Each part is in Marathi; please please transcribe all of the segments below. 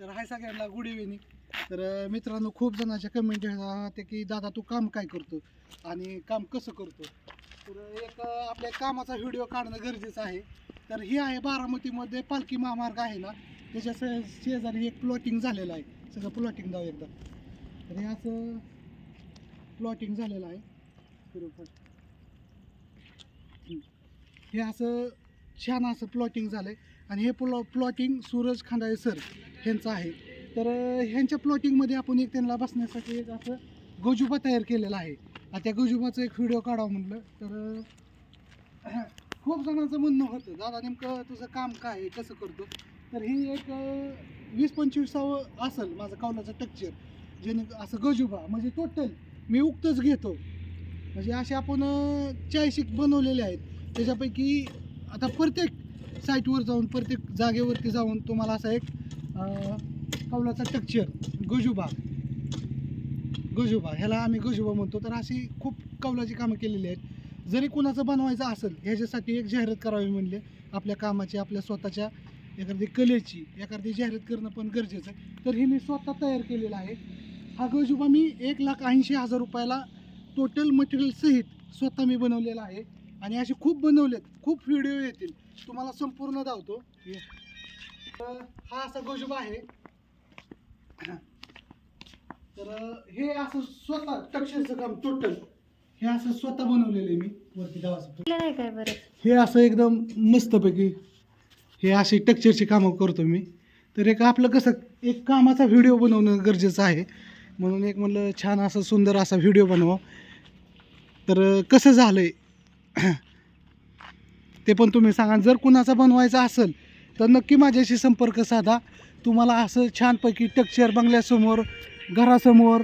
तर हाय सगळ्यांना गुड इव्हिनिंग तर मित्रांनो खूप जणांच्या कमेंट होत्या की दादा तू काम काय करतो आणि काम कसं करतो? तर एक आपल्या कामाचा व्हिडिओ काढणं गरजेचं आहे. तर हे आहे बारामतीमध्ये पालखी महामार्ग आहे ना त्याच्या स- शेजारी एक प्लॉटिंग झालेलं आहे. सगळं प्लॉटिंग जाऊ एकदा. तर हे असं प्लॉटिंग झालेलं आहे. बरोबर हे असं छान असं प्लॉटिंग झालं आहे आणि हे प्लॉ प्लॉटिंग सूरज खांडाळे सर ह्यांचं आहे. तर ह्यांच्या प्लॉटिंगमध्ये आपण एक त्यांना बसण्यासाठी एक असं गजुबा तयार केलेला आहे. आता त्या गजुबाचा एक व्हिडिओ काढावं म्हटलं तर खूप जणांचं म्हणणं होतं दादा नेमकं तुझं काम काय आहे? कसं करतो? तर हे एक वीस पंचवीसावं असेल माझं कौलाचं टेक्चर जेणे असं गजुबा म्हणजे टोटल मी उक्तच घेतो. म्हणजे असे आपण चाळीस बनवलेले आहेत. त्याच्यापैकी आता प्रत्येक साईटवर जाऊन प्रत्येक जागेवरती जाऊन तुम्हाला असा एक कौलाचा टक्चर गजुबा. गजुबा ह्याला आम्ही गजुबा म्हणतो. तर अशी खूप कौलाची कामं केलेली आहेत. जरी कुणाचं बनवायचं असेल ह्याच्यासाठी एक जाहिरात करावी म्हणले. आपल्या कामाची आपल्या स्वतःच्या एखादी कलेची एखादी जाहिरात करणं पण गरजेचं आहे. तर हे मी स्वतः तयार केलेला आहे. हा गजुबा मी एक लाख ऐंशी हजार रुपयाला टोटल मटेरियलसहित स्वतः मी बनवलेला आहे. आणि असे खूप बनवलेत खूप व्हिडिओ येतील. तुम्हाला संपूर्ण धावतो हे. हा असा गजुबा आहे. तर हे असं स्वतः टक्शरचं काम टोटल हे असं स्वतः बनवलेलं आहे मी वरती बरं? हे असं एकदम मस्तपैकी हे असे टेक्चरची कामं करतो मी. तर एक आपलं कसं एक कामाचा व्हिडिओ बनवणं गरजेचं आहे. म्हणून एक म्हणलं छान असं सुंदर असा व्हिडिओ बनवा. तर कसं झालं आहे ते पण तुम्ही सांगा. जर कुणाचा बनवायचा असेल तर नक्की माझ्याशी संपर्क साधा. तुम्हाला असं छानपैकी टक्चर बंगल्यासमोर घरासमोर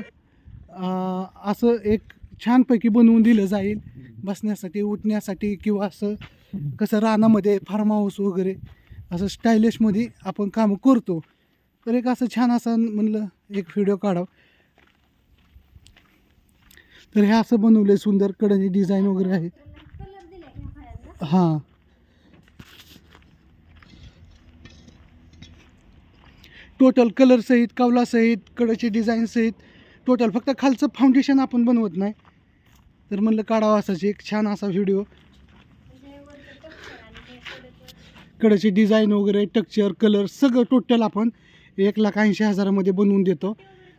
असं एक छानपैकी बनवून दिलं जाईल. बसण्यासाठी उठण्यासाठी किंवा असं कसं रानामध्ये फार्म हाऊस वगैरे असं स्टायलिशमध्ये आपण कामं करतो. तर एक असं छान असं म्हणलं एक व्हिडिओ काढावं. तर हे असं बनवलं आहे सुंदर कडनी डिझाईन वगैरे आहे कलर दिलाय का फळ्याला हां. टोटल कलरसहित कवलासहित कडाची डिझाईनसहित टोटल फक्त खालचं फाउंडेशन आपण बनवत नाही. तर म्हणलं काढावं असाच एक छान असा व्हिडिओ म्हणजे कडाची डिझाईन वगैरे टेक्चर कलर सगळं टोटल आपण एक लाख ऐंशी हजारामध्ये बनवून देतो.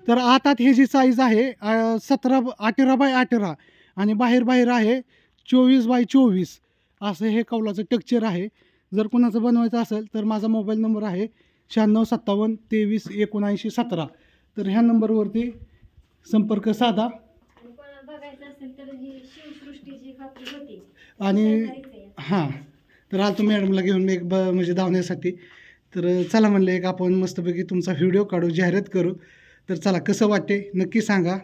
तर आता हे जी साईज आहे सतरा अठरा बाय अठरा आणि बाहेर बाहेर आहे चोवीस बाय चोवीस. असं हे कौलाचं टेक्चर आहे. जर कुणाचं बनवायचं असेल तर माझा मोबाईल नंबर आहे शहाण्णव सत्तावन्न तेवीस एकोणऐंशी सतरा. तर ह्या नंबरवरती संपर्क साधा. आणि तर हां तर आलतो मॅडमला घेऊन मी एक ब म्हणजे धावण्यासाठी. तर चला म्हणलं एक आपण मस्तपैकी तुमचा व्हिडिओ काढू जाहिरात करू. तर चला कसं वाटते नक्की सांगा.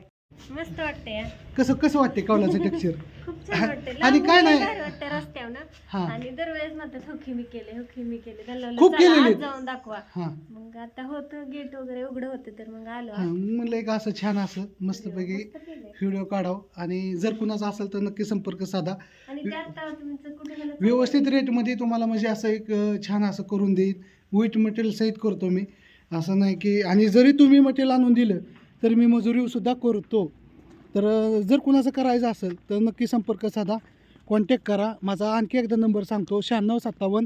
मस्त वाटतंय हा. कसं कसं वाटते कौलाचं टेक्चर खूप छान वाटतंय. आणि काय नाही- भारी वाटतंय रस्त्यावर ना. हां. आणि दरवेळेस म्हणतात मी केले मी केले. खूप चला, आज केलेले. जाऊन दाखवा. हां. मग आता होतं गेट वगैरे उघडं होतं तर मग आलो हां म्हणलं एक असं छान असं मस्तपैकी मस्त केलंय. व्हिडिओ काढावं. आणि जर कुणाचा असेल तर नक्की संपर्क साधा. आणि त्यात तुमचं कुठे गेलं व्यवस्थित रेटमध्ये तुम्हाला म्हणजे असं एक अं, छान असं करून देईन. विट मटेरियल सहित करतो मी. असं नाही की आणि जरी तुम्ही मटेरियल आणून दिलं तर मी मजुरीसुद्धा करतो. तर जर कुणाचं करायचं असेल तर नक्की संपर्क साधा. कॉन्टॅक्ट करा. माझा आणखी एकदा नंबर सांगतो. शहाण्णव सत्तावन्न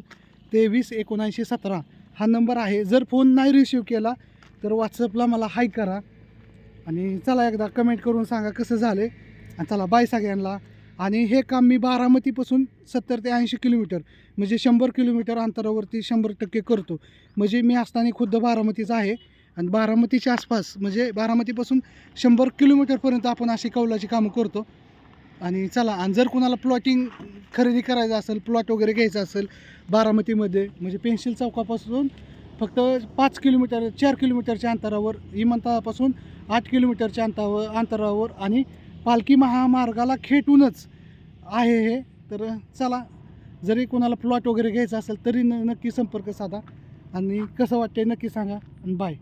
तेवीस एकोणऐंशी सतरा. हा नंबर आहे. जर फोन नाही रिसिव्ह केला तर व्हॉट्सअपला मला हाय करा. आणि चला एकदा कमेंट करून सांगा कसं झालं आणि चला बाय सगळ्यांना. आणि हे काम मी बारामतीपासून सत्तर ते ऐंशी किलोमीटर म्हणजे शंभर किलोमीटर अंतरावरती शंभर टक्के करतो. म्हणजे मी असताना खुद्द बारामतीचा आहे. आणि बारामतीच्या आसपास म्हणजे बारामतीपासून शंभर किलोमीटरपर्यंत आपण अशी कौलाची कामं करतो. आणि चला आणि जर कोणाला प्लॉटिंग खरेदी करायचं असेल प्लॉट वगैरे घ्यायचं असेल बारामतीमध्ये म्हणजे पेन्सिल चौकापासून फक्त पाच किलोमीटर चार किलोमीटरच्या अंतरावर विमानतळापासून आठ किलोमीटरच्या अंतरावर अंतरावर आणि पालखी महामार्गाला खेटूनच आहे हे. तर चला जरी कोणाला प्लॉट वगैरे घ्यायचा असेल तरी न नक्की संपर्क साधा. आणि कसं वाटते नक्की सांगा. आणि बाय